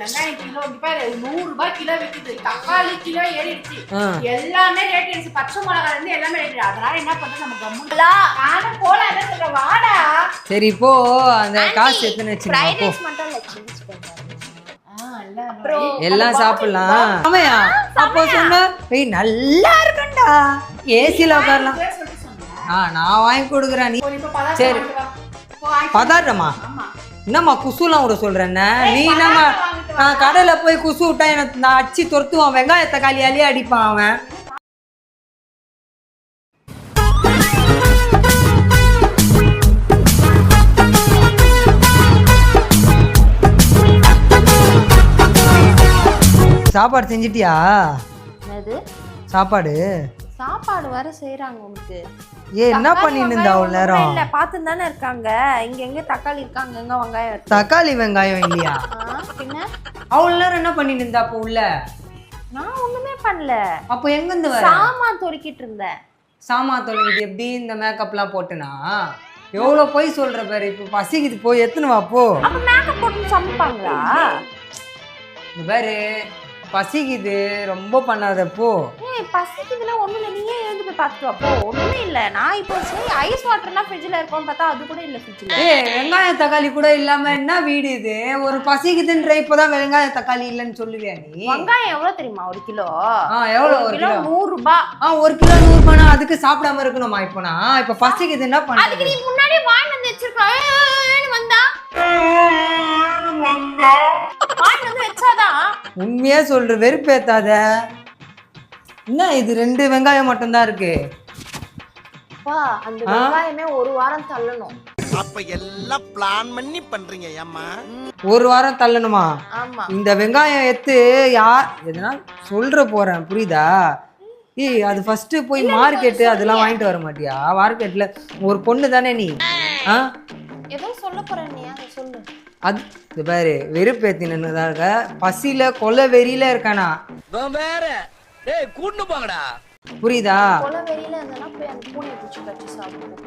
வெங்காயம் கிலோ இங்க பாரு நூறு ரூபாய் கிலோ விக்குது. தக்காளி கிலோ ஏறிடுச்சு. ஆ. எல்லாமே ரேட் ஏறிடுச்சு. பச்சை மிளகாய் இருந்து எல்லாமே ரேட் அதனால என்ன பண்றது? நம்ம கம்முலா நானும் போல என்ன சொல்ற வாடா. சரி இப்போ அந்த காசு எத்தனை ஆ, எல்லாம் சாப்பிடலாம். ஆமையா? அப்போ சொன்ன ஏய் நல்லா இருக்கும்டா. ஏசில உட்காரலாம். ஆ நான் வாங்கி கொடுக்குறேன். நீ சரி. வாங்கிட்டு வா. போ, வாங்கிட்டு வா. பதார்த்தமா? ஆமா. என்னம்மா குசுலாம் விட சொல்றேன்ன நீ என்னம்மா. நான் கடையில போய் குசு விட்டா எனக்கு நான் அடிச்சு துரத்துவான். வெங்காய தக்காளியாலே அடிப்பான் அவன். சாப்பாடு செஞ்சிட்டியா? என்னது? சாப்பாடு? சாப்பாடு வர செய்றாங்க உனக்கு. ஏ என்ன பண்ணிட்டு இருந்தா அவ்வளோ வெங்காயம் நேரம் இல்ல பாத்து தானே இருக்காங்க. இங்க எங்க தக்காளி இருக்காங்க எங்க வெங்காயம் தக்காளி வெங்காயம் இல்லையா? பின்ன? அவ்வளோ நேரம் என்ன பண்ணிட்டு இருந்தா அப்போ உள்ள? நான் ஒண்ணுமே பண்ணல. அப்போ எங்கேருந்து வர? சாமான் தொறுக்கிட்டு இருந்தேன். சாமா தொலைக்குது எப்படி இந்த மேக்கப்லாம் போட்டுனா? எவ்வளோ போய் சொல்ற பாரு இப்போ பசிக்குது போய் எத்தனை வா போ. அப்ப மேக்கப் போட்டு சமைப்பாங்களா? இந்த பாரு பசிக்குது ரொம்ப பண்ணாத போ. ஏய் பசிக்குதுல ஒண்ணும் இல்ல நீயே எழுந்து போய் பாத்துட்டு வா போ. ஒண்ணுமே இல்ல. நான் இப்போ சரி ஐஸ் வாட்டர்லாம் ஃப்ரிட்ஜ்ல இருக்கும்னு பார்த்தா அது கூட இல்ல ஃப்ரிட்ஜ்ல வெங்காயம் தக்காளி கூட இல்லாம என்ன வீடு இது? ஒரு பசிக்குதுன்ற இப்போதான் வெங்காயம் தக்காளி இல்லைன்னு சொல்லுவியா நீ? வெங்காயம் எவ்வளவு தெரியுமா? ஒரு கிலோ. ஆ எவ்வளோ ஒரு கிலோ கிலோ. நூறு ரூபாய் ஆ ஒரு கிலோ நூறு ரூபானா அதுக்கு சாப்பிடாம இருக்கணுமா இப்போ நான்? இப்போ பசிக்குது என்ன அதுக்கு நீ முன்னாடி வாங்கி வந்து வச்சிருக்க. வந்தா. வாங்கி வந்து வச்சாதான். உண்மையா சொல்ற வெறுப்பேத்தாத. என்ன இது ரெண்டு வெங்காயம் மட்டும்தான் இருக்கு? அப்பா அந்த? வெங்காயமே ஒரு வாரம் தள்ளணும். அப்ப எல்லாம் பிளான் பண்ணி பண்றீங்க ஏம்மா? ஒரு வாரம் தள்ளணுமா? ஆமா. இந்த வெங்காயம் எடுத்து யார் எதனா சொல்ற போறேன் புரியுதா? ஏய் அது ஃபர்ஸ்ட் போய் மார்க்கெட்டு அதெல்லாம் வாங்கிட்டு வர மாட்டியா? மார்க்கெட்ல ஒரு பொண்ணு தானே நீ? ஆ? ஏதோ சொல்ல போறேன் நீ அதை சொல்லு. அது இது பாரு வெறுப்பேத்தினதாக இருக்க. பசியில கொலை வெறியில இருக்கானா வேற. டேய் கூட்டு போங்கடா. புரியுதா? கொலை இருந்தனா போய் அந்த பூனையை பிடிச்சி கட்டி சாப்பிடுவோம்.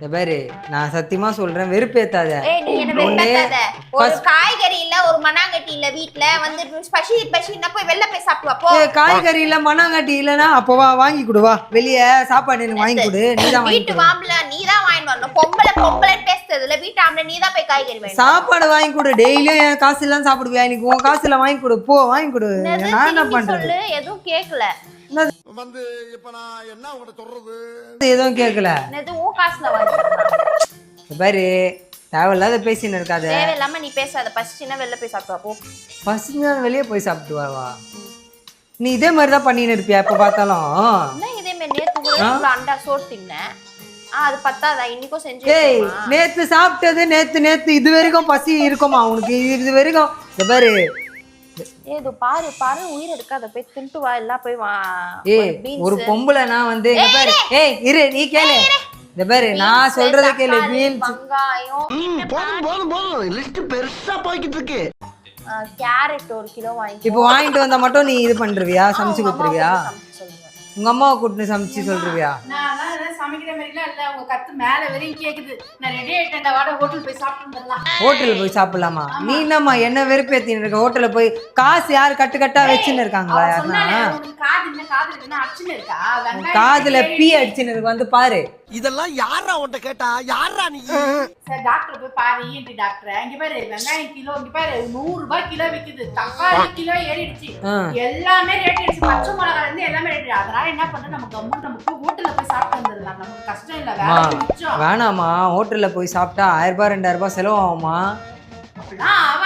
இந்த பாரு நான் சத்தியமா சொல்றேன் வெறுப்பேத்தாத. ஏய் நீ என்ன ஒண்ணு, வெறுப்பேத்தாத? ஒரு காய்கறி இல்ல ஒரு மண்ணாங்கட்டி இல்ல வீட்ல வந்து பசி பசின்னா போய் வெளில போய் சாப்பிட்டு வா போ. ஏய், காய்கறி இல்ல மண்ணாங்கட்டி இல்லனா அப்போ வா வாங்கி கொடு வா. வெளிய சாப்பாடு எனக்கு வாங்கி கொடு நீ தான் வாங்கி வீட்டு கொடு. மாம்பழ நீ தான் வாங்கிட்டு வரணும். பொம்பளை பொம்பளை பேசுறதுல வீட்டு ஆம்பளை நீ தான் போய் காய்கறி வாங்கி சாப்பாடு வாங்கி கொடு டெய்லியும் என் காசு எல்லாம் சாப்பிடுவியா? இன்னைக்கு உன் காசுல வாங்கி கொடு போ வாங்கி கொடு. நான் என்ன பண்றது? சொல்லு எதுவும் கேட்கல வந்து இப்ப நான் என்ன உங்கள்கிட்ட சொல்றது? எதுவும் கேட்கல பாரு தேவையில்லாத பேசின்னு இருக்காத. தேவையில்லாம நீ பேசாத. பசிச்சுன்னா வெளில போய் சாப்பிட்டு வா போ. நாள் வெளியே போய் சாப்பிட்டு வா வா. நீ இதே மாதிரி தான் பண்ணின்னு இருப்பியா எப்போ பார்த்தாலும்? என்ன இதே மாதிரி நேத்து கூட அண்டா சோறு தின்னேன். ஆ அது பத்தாதா? இன்னைக்கும் செஞ்சு ஏய்? நேத்து சாப்பிட்டது நேத்து நேத்து இது வரைக்கும் பசி இருக்குமா உனக்கு? இது வரைக்கும் பாரு ஏய் இது பாரு பாரு உயிர் எடுக்காத போய் தின்ட்டு வா. எல்லாம் போய் வா. ஏய் beans, ஒரு பொம்பளை நான் வந்து இங்க பாரு. ஏய் இரு நீ கேளு. இந்த பாரு நான் சொல்றத கேளு பீன்ஸ் வெங்காயம் போதும் போதும் போதும். லிஸ்ட் பெருசா போய்கிட்டு இருக்கு. கேரட் ஒரு கிலோ வாங்கி இப்போ வாங்கிட்டு வந்தா மட்டும் நீ இது பண்றியா சமைச்சு கொடுத்துருவியா? உங்க அம்மாவை கூட்டிட்டு சமைச்சு சொல்றியா? சமைக்கிற மாதிரிலாம் இல்ல. உங்க கத்து மேல வரையும் கேக்குது. நான் ரெடி ஆயிட்டேன்டா வாட ஹோட்டல் போய் சாப்பிட்டு வந்துடலாம் ஹோட்டல்ல போய் சாப்பிடலாமா? நீ என்னம்மா என்ன வெறுப்பேத்தின்னு இருக்க? ஹோட்டல்ல போய் காசு யாரு கட்டு கட்டா வச்சுன்னு இருக்காங்களா யாருன்னா? காதுல பீ அடிச்சுன்னு இருக்கு. வந்து பாரு. இதெல்லாம் யாரா உன்கிட்ட கேட்டா? யாரா நீ? சரி டாக்டர் போய் பாரு இஎன்டி டாக்டர் இங்க பாரு வெங்காயம் கிலோ இங்க பாரு நூறு ரூபாய் கிலோ விக்குது. தக்காளி கிலோ ஏறிடுச்சு. எல்லாமே ரேட் ஏறிடுச்சு. பச்சை மிளகாய் இருந்து எல்லாமே ரேட் அதனால என்ன பண்றது நம்ம கம்மு நம்ம போய் ஹோட்டல்ல போய் சாப்பிட்டு வந்துடலாம். நமக்கு கஷ்டம் இல்ல. மிச்சம் வேணாம்மா. ஹோட்டல்ல போய் சாப்பிட்டா ஆயிரம் ரூபாய் ரெண்டாயிரம் ரூபாய் செலவு ஆகுமா அப்படிலாம் ஆகாதுடா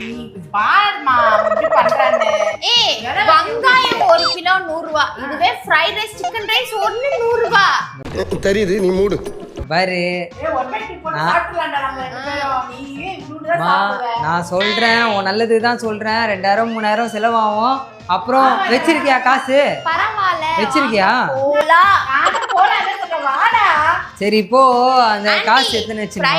நீ பாருமா எப்படி பண்றான்னு. ஏய் விலை வெங்காயம் ஒரு கிலோ நூறு ரூபா இதுவே ஃப்ரைட் ரைஸ் சிக்கன் ரைஸ் ஒண்ணு நூறு ரூபா தெரியுது நீ மூடு. பாரு. நான் சொல்றேன் உன் நல்லது தான் சொல்றேன். ரெண்டாயிரம் மூணாயிரம் செலவாகும். அப்புறம் வச்சிருக்கியா காசு? பரவாயில்ல. வச்சிருக்கியா? சரி இப்போ அந்த காசு எத்தனை வச்சுருமா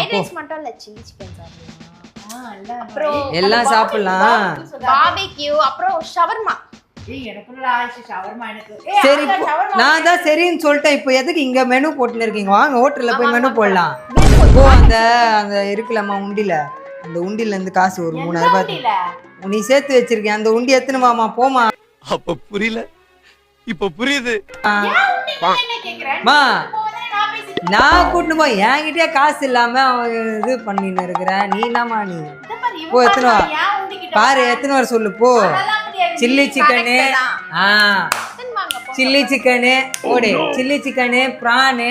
அப்புறம் எல்லாம் சாப்பிடலாம். பாபிக்யூ அப்புறம் ஷவர்மா சரி இப்போ நான் தான் சரின்னு சொல்லிட்டேன். இப்போ எதுக்கு இங்க மெனு போட்டுன்னு இருக்கீங்க வாங்க ஹோட்டல்ல போய் மெனு. போடலாம். ஓ அந்த அந்த இருக்குல்லம்மா உண்டில அந்த உண்டியில இருந்து காசு ஒரு மூணாயிரம் ரூபாய்? நீ சேர்த்து வச்சிருக்கேன் அந்த உண்டி எத்தனை வாமா போமா அப்ப புரியல. இப்ப புரியுது. நான் கூட்டிட்டு போய் என்கிட்டயே காசு இல்லாம அவன் இது பண்ணின்னு இருக்கிறேன் நீ என்னம்மா நீ? போ, எத்தனை வா? பாரு? எத்தனை வர சொல்லு போ. Chilli chicken. ஆ. வாங்க போ. சில்லி சிக்கனு ஓடு. சில்லி சிக்கனு ப்ரானு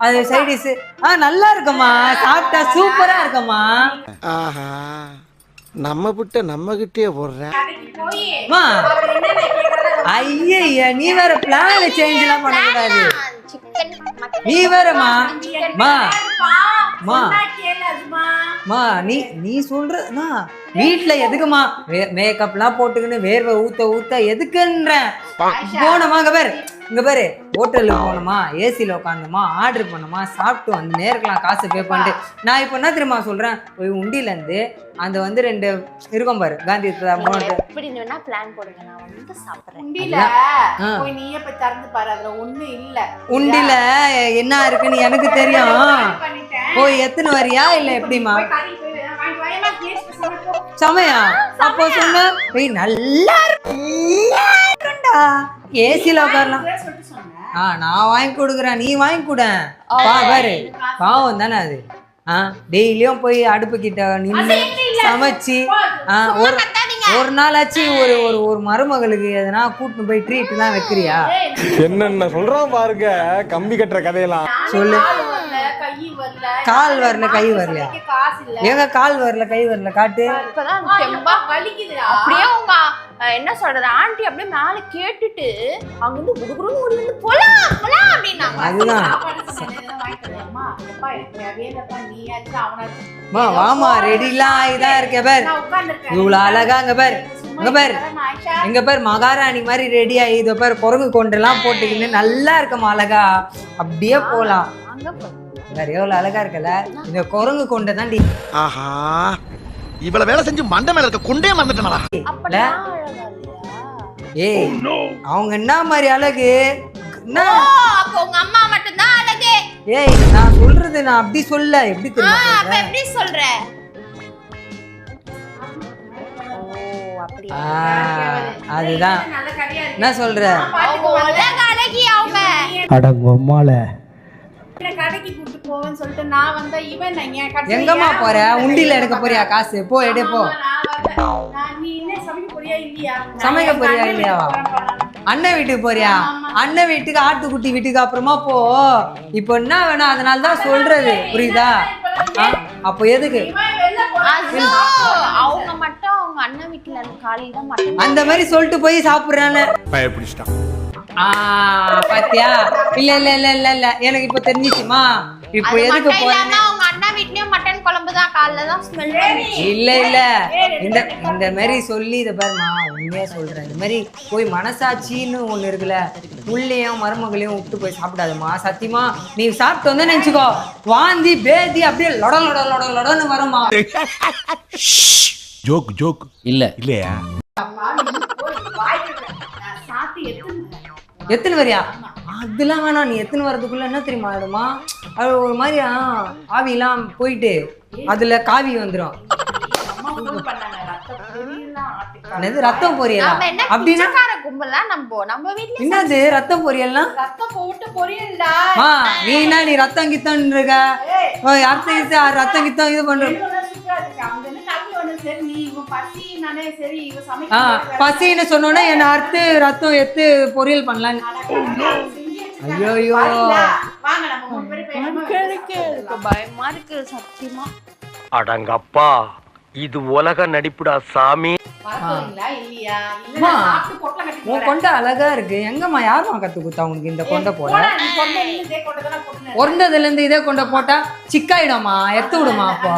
அது சைடிஸ் ஆ நல்லா இருக்கும்மா சாப்பிட்டா சூப்பரா இருக்கும்மா ஆஹா நம்ம விட்ட நம்ம கிட்டே போடுறேன் ஐயா நீ வேற பிளான் சேஞ்ச் எல்லாம் பண்ணக்கூடாது. நீ வேறம்மா. மா. மா. மா நீ நீ சொல்றதுனா வீட்ல எதுக்குமா? மேக்கப்லாம் போட்டுக்கின்னு வேர்வை ஊத்த ஊத்த எதுக்குன்றேன்? போனோமா இங்க பேர் இங்க பாரு ஹோட்டலுக்கு போனோமா ஏசில உட்காந்தோமா ஆர்டர் பண்ணோமா சாப்பிட்டு வந்து நேருக்கலாம் காசு பே பண்ணிட்டு நான் இப்போ என்ன தெரியுமா சொல்றேன்? போய் உண்டியில இருந்து அந்த வந்து ரெண்டு இருக்கும் பாரு காந்தி எப்படி வேணா பிளான் போடுங்க நான் வந்து சாப்பிடுறேன். உண்டியில. போய் நீயே போய் திறந்து பாரு அதுல ஒண்ணும் இல்ல. உண்டியில என்ன இருக்குன்னு எனக்கு தெரியும். போய் எத்தனை வரியா இல்ல எப்படிமா. சமையா? அப்போ சொன்ன போய் நல்லா இருக்கும்டா ஏசில உட்காரலாம். ஆ நான் வாங்கி கொடுக்குறேன் நீ வாங்கி கொடு. பா பாரு. பாவம் தானே அது? ஆ டெய்லியும் போய் அடுப்பு கிட்ட நின்று சமைச்சு ஆ ஒரு ஒரு நாளாச்சு ஒரு ஒரு ஒரு மருமகளுக்கு எதனா கூட்டிட்டு போய் ட்ரீட் தான் வைக்கிறியா? என்னென்ன சொல்றான் பாருங்க கம்பி கட்டுற கதையெல்லாம். சொல்லு. கால் வரல, கை வரல. கால் வரல, கை வரலையா? வைக்க காசு இல்ல. எங்க கால் வரல கை வரல காட்டு. என்ன சொல்றது? ஆண்டி அப்படியே மேல கேட்டுட்டு அங்கிருந்து குடுகுடுன்னு ஓடி வந்து போலாம் போலாம் அப்படின்னாங்க. வாமா ரெடிலாம் இதா இருக்க பேர். நான் உட்கார்ந்திருக்கேன். இவ்வளவு அழகா அங்க பார். இங்க பார். எங்க பேர் மகாராணி மாதிரி ரெடி ஆகி இதோ பேர் குரங்கு கொண்டெல்லாம் போட்டுக்கின்னு நல்லா இருக்கமா அழகா. அப்படியே போலாம். அங்க வேற எவ்வளவு அழகா இருக்கல இந்த குரங்கு கொண்டை தாண்டி ஆஹா. இவ்வளவு வேலை செஞ்சு மண்டை மேல இருக்க கொண்டே மறந்துட்டேனடா அப்பதான் அழகா இல்லையா? ஏய் அவங்க என்ன மாதிரி அழகு? என்ன? ஓ அப்போ உங்க அம்மா மட்டும்தான் அழகு. ஏய் நான் சொல்றது நான் அப்படி சொல்ல. எப்படி ஆ, தெரியுமா? அப்ப சொல்றேன் எப்படி சொல்ற? ஓ அப்படியா ஆ, அதுதான். நல்ல கடையா இருக்கு. என்ன சொல்ற? அவங்க. அழகி போவேன்னு சொல்லிட்டு நான் வந்தா இவன் நான் ஏன் கடைசில எங்கம்மா போற? உண்டியில எடுக்க போறியா காசு? போ எடு போ. சமைக்க போறியா இல்லையா? அண்ணன்? வீட்டுக்கு போறியா? அண்ணன் வீட்டுக்கு ஆட்டுக்குட்டி வீட்டுக்கு அப்புறமா போ. இப்போ என்ன வேணும்? அதனால தான் சொல்றது புரியுதா? அப்போ எதுக்கு? அவங்க மட்டும் அவங்க அண்ணன் வீட்டுல காலையில தான் அந்த மாதிரி சொல்லிட்டு போய் ஆ பாத்தியா? இல்ல இல்ல இல்ல இல்ல இல்ல. எனக்கு இப்போ தெரிஞ்சிச்சுமா. இப்போ எதுக்கு போறேன்னு? இல்லாம அவங்க அண்ணன் வீட்லயும் மட்டன் குழம்பு தான் காலைல தான் ஸ்மெல் பண்ணுச்சு. இல்ல இல்ல. இந்த இந்த மாதிரி சொல்லி இதை பாருமா உண்மையா சொல்றேன். இந்த மாதிரி போய் மனசாட்சின்னு ஒண்ணு இருக்குல்ல. புள்ளையும் மருமகளையும் விட்டு போய் சாப்பிடாதம்மா. சத்தியமா நீ சாப்பிட்டு வந்து நினைச்சுக்கோ. வாந்தி பேதி அப்படியே லொட லொட லொட லொடன்னு வருமா ஜோக் ஜோக். இல்ல. இல்லையா? சாப்பிட்டு எத்தனை வரியா? அதெல்லாம் வேணாம். நீ எத்தனை வரதுக்குள்ள என்ன தெரியுமா ஆயிடுமா? அது ஒரு மாதிரி ஆ, ஆவிலாம் போயிட்டு அதுல காவி வந்துடும். என்னது ரத்தம் பொரியலா? அப்படின்னா கும்பலா நம்ம நம்ம வீட்ல என்னது ரத்தம் பொரியல்லாம்? ரத்தம் போட்டு பொரியல்டா. மா நீ என்ன நீ ரத்தம் கித்தம் இருக்க? ஓ, ரத்தம் கித்த ரத்தம் கித்தம் இது பண்ற நீ பசி ஆ சமைக்க பசின்னு சொன்னோன்னே என்ன அறுத்து ரத்தம் எடுத்து பொரியல் பண்ணலான்னு. வீட்டுக்கு சாப்பிடலாம். பயமா இருக்கு சத்தியமா? அடங்கப்பா இது உலக நடிப்புடா சாமி. உன். கொண்டை அழகா இருக்கு. எங்கம்மா யாரும்மா கத்து கொடுத்தா உனக்கு இந்த கொண்டை போட? இருந்து இதே கொண்டை போட்டா சிக்காயிடும்மா எத்து விடுமா அப்போ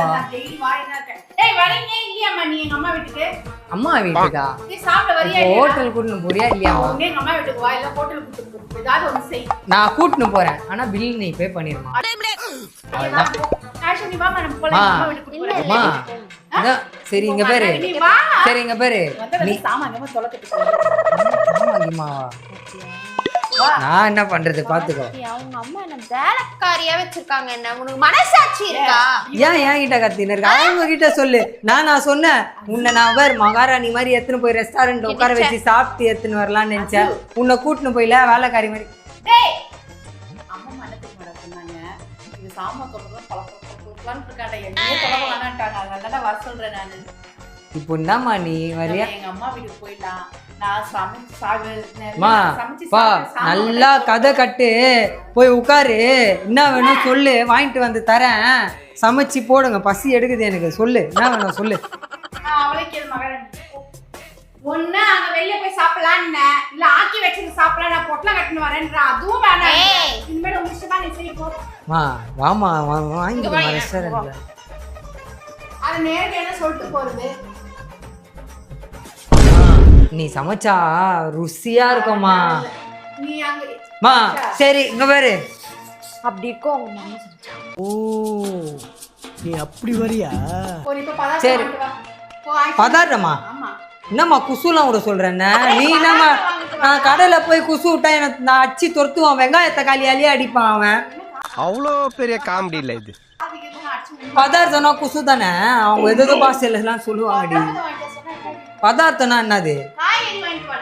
நான் daily வாயினா இருக்கேன். டேய், வரீங்க இல்லையாம்மா நீ எங்க அம்மா வீட்டுக்கு? அம்மா வீட்டுக்கா நீ சாப்பிட வரியா இப்போ இல்லையா? ஹோட்டல் கூட்டின்னு போறியா உடனே எங்க அம்மா வீட்டுக்கு வா, இல்ல கூட்டிட்டு போ. ஏதாவது ஒண்ணு செய். நான் கூட்டின்னு போறேன் ஆனா பில் நீ பே பண்ணிருமா அவ்வளவுதான். ஆஷா, நீ வாம்மா, நம்ம போலாம், அம்மா. வீட்டுக்கு அம்மா போலாம். சரி இங்க பேரு. சரி இங்க பேரு நீ சாமான். நான் என்ன பண்றது பாத்துக்கோ. அவங்க அம்மா என்ன வேலைக்காரியா வச்சிருக்காங்க என்ன? உனக்கு மனசாட்சி இருக்கா? ஏன் என்கிட்ட கத்தின்னு இருக்க? அவங்க கிட்ட சொல்லு. நான் நான் சொன்னேன் உன்னை நான் வேறு மகாராணி மாதிரி எடுத்துன்னு போய் ரெஸ்டாரண்ட் உட்கார வச்சு சாப்பிட்டு எடுத்துன்னு வரலாம்னு நினைச்சேன். உன்னை கூட்டின்னு போயில வேலைக்காரி மாதிரி. டேய். அம்மா மனத்துக்கு மேடம் சொன்னாங்க. இது சாமா தொடர்ந்து பழக்கலான்னு இருக்காங்க என்னையே தொடர அதனால வர சொல்றேன் நானு. இப்போ என்னம்மா நீ வரியா? எங்க அம்மா வீட்டுக்கு போயிடலாம். நல்லா கதை கட்டு. போய் உட்காரு. என்ன வேணும் சொல்லு. வாங்கிட்டு வந்து தரேன். சமைச்சு போடுங்க. பசி எடுக்குது எனக்கு. சொல்லு. என்ன வேணும் சொல்லு. நான் அவளே கேளு மகாராணி ஒண்ணு அங்க வெளிய போய் சாப்பிடலான்னு. இல்ல ஆக்கி வச்சது சாப்பிடலாம். நான் பொட்டலம் கட்டின்னு வரேன்ற. அதுவும் வேணாம். இனிமேல் உங்க இஷ்டமா நீ செய்ய போ. மா வாமா வா வாங்கிடுமா இங்க வா, ரெஸ்டாரண்ட்ல அது சொல்லிட்டு போறது? நீ சமைச்சா ருசியா இருக்கும்மா. மா சரி இங்க பாரு. அப்படி இருக்கும் ஓ நீ அப்படி வரியா? சரி. வாங்கிட்டு வா. போ, ஆயிடுச்சு. பதார்த்தமா? ஆமா. என்னம்மா குசுலாம் விட சொல்றேன்ன நீ என்னம்மா நான் கடையில போய் குசு விட்டா எனக்கு நான் அடிச்சு துரத்துவான். வெங்காய தக்காளியாலேயே அடிப்பான் அவன். அவ்வளோ பெரிய காமெடி இல்ல இது. பதார்த்தம்னா குசு தானே அவங்க எதோ பாசையில எல்லாம் சொல்லுவாங்கடி. பதார்த்தம்னா என்னது?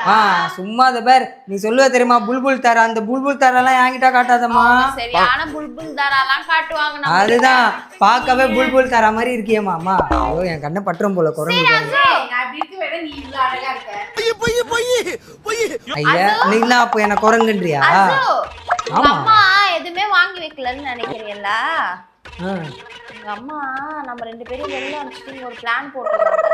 ஆ சும்மா அதை பேர். நீ சொல்லுவ தெரியுமா புல்புல் தர அந்த புல்புல் தரெல்லாம் என்கிட்ட காட்டாதம்மா. சரியான புல்புல் தாராலாம் காட்டுவாங்க நம்ம அதுதான் பார்க்கவே புல்புல் தர மாதிரி இருக்கியேம்மா அம்மா. ஐயோ என் கண்ணை பற்றும் போல குரங்கு ஐயா நீங்களா அப்போ என்ன குரங்குன்றியா? ஆமா. அம்மா எதுவுமே வாங்கி வைக்கலன்னு நினைக்கிறீல்ல ஆ. எங்க அம்மா நம்ம ரெண்டு பேரும் வெளில அனுப்பிச்சிட்டு ஒரு பிளான் போட்டுருக்காங்க.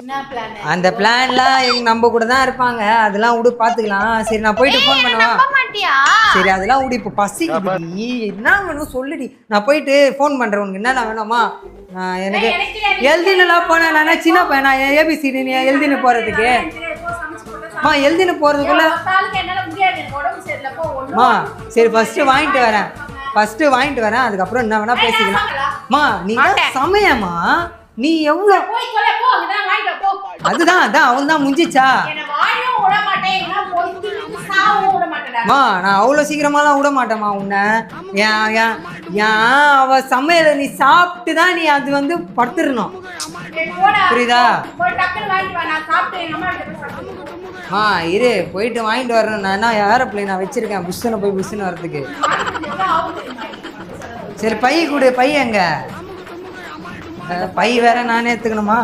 என்ன பிளான் அந்த பிளான்லாம் எங்க நம்ம கூட தான் இருப்பாங்க. அதெல்லாம் விடு பாத்துக்கலாம். சரி நான் போயிட்டு ஃபோன் பண்ணவா நம்ப மாட்டியா? சரி அதெல்லாம் விடு இப்போ பசிக்குதுடி என்ன வேணும் சொல்லுடி. நான் போயிட்டு ஃபோன் பண்றேன். உனக்கு என்னென்ன வேணுமா. நான் எனக்கு எழுதினலாம் போனேன் நான் சின்ன பையனா? ஏபிசிடி நீ எழுதினு போறதுக்கு? அம்மா எழுதினு போறதுக்குள்ள சரி ஃபர்ஸ்ட் வாங்கிட்டு வரேன். ஃபர்ஸ்ட் வாங்கிட்டு வரேன் அதுக்கப்புறம் என்ன வேணா பேசிக்கலாம். அம்மா நீ தான் சமயம்மா. நீ எவ்வளோ போய் சொல்ல போ அங்கதான் வாங்கிட்டு வா, போ. அதுதான் அதான் அவன் தான் முஞ்சிச்சா போய் அம்மா நான் அவ்வளோ சீக்கிரமாலாம் விட மாட்டேம்மா உன்னை. ஏன் அவ சமையலை நீ சாப்பிட்டு தான் நீ அது வந்து படுத்துடணும். புரியுதா? போய் போய் அம்மா இரு போயிட்டு வாங்கிட்டு வரேன் நான் என்ன ஏரோப்ளேன் நான் வச்சிருக்கேன். புஷ்ஷனை போய் புஷ்ஷுன்னு வரதுக்கு? சரி பை கொடு. பை எங்க? பை வேற நானே எடுத்துக்கணுமா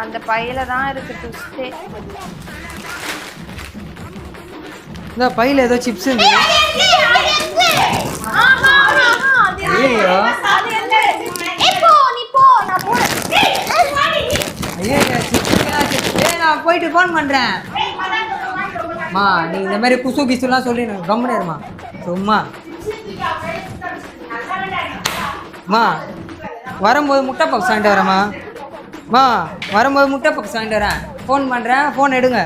அந்த பையில தான் இருக்கு ட்விஸ்டே இந்த பையில ஏதோ சிப்ஸ் இருந்து ஐயோ நான் போயிட்டு ஃபோன் பண்றேன். அம்மா நீ இந்த மாதிரி குசு கிசுலாம் சொல்லி எனக்கு கம்முனு இருமா? சும்மா. அம்மா வரும்போது முட்டை பப்ஸ் வாங்கிட்டு வரேம்மா. அம்மா வரும்போது முட்டை பக்கம் வாங்கிட்டு வரேன். ஃபோன் பண்ணுறேன் ஃபோன் எடுங்க.